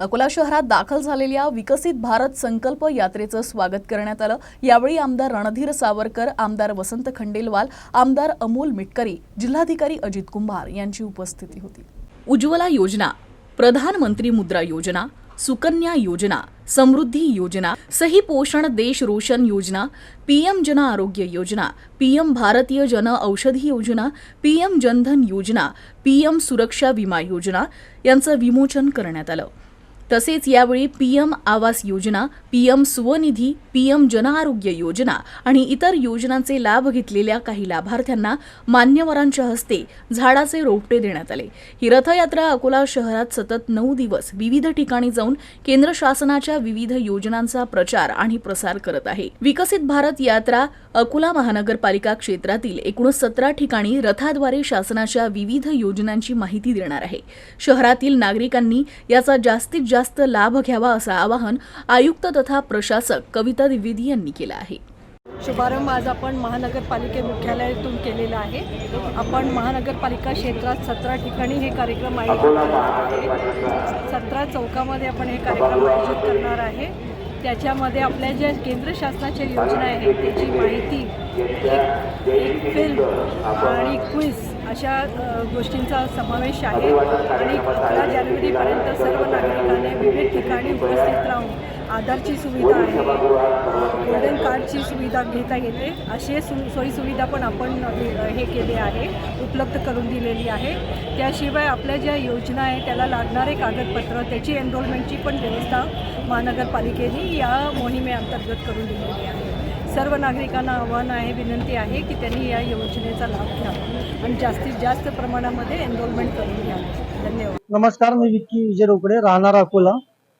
अकोला शहरात दाखल झालेल्या विकसित भारत संकल्प यात्रेचं स्वागत करण्यात आलं. यावेळी आमदार रणधीर सावरकर आमदार वसंत खंडेलवाल आमदार अमोल मिटकरी जिल्हाधिकारी अजित कुंभार यांची उपस्थिती होती. उज्ज्वला योजना प्रधानमंत्री मुद्रा योजना सुकन्या योजना समृद्धी योजना सही पोषण देश रोशन योजना पीएम जन आरोग्य योजना पीएम भारतीय जन औषधी योजना पीएम जनधन योजना पीएम सुरक्षा विमा योजना यांचं विमोचन करण्यात आलं. तसेच यावेळी PM Awas Yojana PM Svanidhi PM Jan Arogya Yojana आणि इतर योजनांचे लाभ घेतलेल्या काही लाभार्थ्यांना मान्यवरांच्या हस्ते झाडाचे रोपटे देण्यात आले. ही रथयात्रा अकोला शहरात सतत नऊ दिवस विविध ठिकाणी जाऊन केंद्र शासनाच्या विविध योजनांचा प्रचार आणि प्रसार करत आहे. विकसित भारत यात्रा अकोला महानगरपालिका क्षेत्रातील एकूण सतरा ठिकाणी रथाद्वारे शासनाच्या विविध योजनांची माहिती देणार आहे. शहरातील नागरिकांनी याचा जास्तीत जास्त जास्त लाभ घ्यावा असं आवाहन आयुक्त तथा प्रशासक कविता द्विवेदी यांनी केलं आहे. शुभारंभ आज आपण महानगरपालिके मुख्यालयातून केलेला आहे. आपण महानगरपालिका क्षेत्रात सतरा ठिकाणी हे कार्यक्रम आयोजित करणार आहे सतरा चौकामध्ये आपण हे कार्यक्रम आयोजित करणार आहे. त्याच्यामध्ये आपल्या ज्या केंद्र शासनाच्या योजना आहेत त्याची माहिती एक एक फिल्म आणि क्विज अशा गोष्टींचा समावेश आहे. आणि अकरा जानेवारीपर्यंत सर्व नागरिक ठिकाणी उपस्थित राहून आधारची सुविधा आहे. गोल्डन कार्डची सुविधा घेता येते. असे सु सोयीसुविधा पण आपण हे केले आहे उपलब्ध करून दिलेली आहे. त्याशिवाय आपल्या ज्या योजना आहे त्याला लागणारे कागदपत्र त्याची एनरोलमेंटची पण व्यवस्था महानगरपालिकेने या मोहिमेअंतर्गत करून दिलेली आहे. सर्व नागरिकांना आव्हान आहे विनंती आहे की त्यांनी या योजनेचा लाभ घ्यावा आणि जास्तीत जास्त प्रमाणामध्ये एनरोलमेंट करून घ्यावी धन्यवाद. नमस्कार मी विक्की विजय रोकडे राहणार अकोला.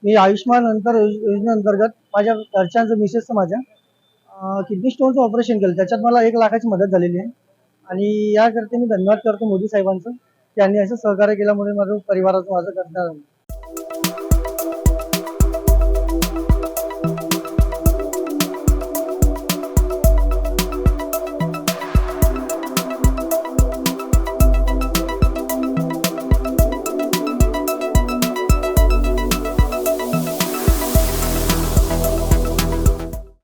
मी आयुष्यमान अंतर योजनेअंतर्गत माझ्या घरच्यांचं मिसेसचं माझ्या. किडनी स्टोनचं ऑपरेशन केलं. त्याच्यात मला एक लाखाची मदत झालेली आहे. आणि याकरता मी धन्यवाद करतो मोदी साहेबांचं. त्यांनी असं सहकार्य केल्यामुळे माझं परिवाराचं माझं करणार